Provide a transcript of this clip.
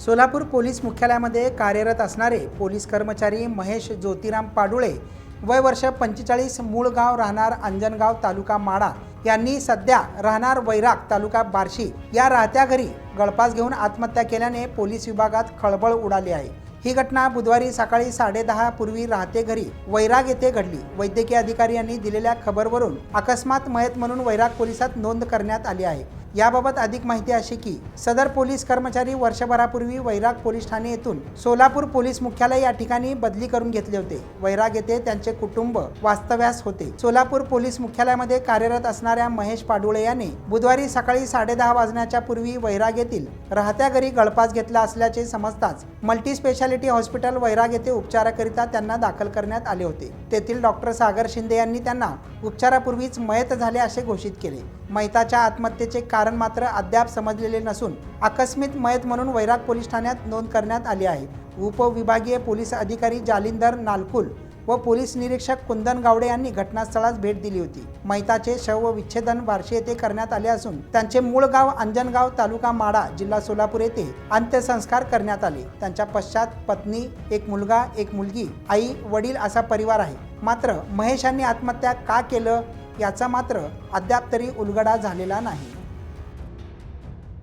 Solapur police मुख्यालयामध्ये कार्यरत असणारे police कर्मचारी महेश ज्योतिराम पाडुळे वय वर्ष पंचेचाळीस मूळ गाव राहणार अंजनगाव तालुका माडा यांनी सध्या राहणार वैराग तालुका बार्शी या राहत्या घरी गळपास घेऊन आत्महत्या केल्याने पोलीस विभागात खळबळ उडाली आहे. ही घटना बुधवारी सकाळी साडेदहा पूर्वी राहते घरी वैराग येथे घडली. वैद्यकीय अधिकारी यांनी दिलेल्या खबरवरून अकस्मात मयत म्हणून वैराग पोलिसात नोंद करण्यात आली आहे. याबाबत अधिक माहिती अशी की सदर पोलीस कर्मचारी वर्षभरापूर्वी वैराग पोलीस ठाणे येथून सोलापूर पोलीस मुख्यालय या ठिकाणी बदली करून घेतले होते. वैराग येथे त्यांचे कुटुंब वास्तव्यास होते. सोलापूर पोलीस मुख्यालयामध्ये कार्यरत असणाऱ्या महेश पाडुळे यांनी बुधवारी सकाळी साडेदहा वाजण्याच्या पूर्वी वैराग येथील राहत्या घरी गळपास घेतला असल्याचे समजताच मल्टी स्पेशालिटी हॉस्पिटल वैराग येथे उपचाराकरिता त्यांना दाखल करण्यात आले होते. तेथील डॉक्टर सागर शिंदे यांनी त्यांना उपचारापूर्वीच मयत झाले असे घोषित केले. मैताच्या आत्महत्येचे कारण कारण मात्र अद्याप समजलेले नसून आकस्मिक मयत म्हणून वैराग पोलीस ठाण्यात नोंद करण्यात आली आहे. उपविभागीय पोलीस अधिकारी जालिंदर नालकुल व पोलीस निरीक्षक कुंदन गावडे यांनी घटनास्थळास भेट दिली होती. मैताचे शव विच्छेदन बार्शी येथे करण्यात आले असून त्यांचे मूळ गाव अंजनगाव तालुका माडा जिल्हा सोलापूर येथे अंत्यसंस्कार करण्यात आले. त्यांच्या पश्चात पत्नी एक मुलगा एक मुलगी आई वडील असा परिवार आहे. मात्र महेश यांनी आत्महत्या का केलं याचा मात्र अद्याप तरी उलगडा झालेला नाही.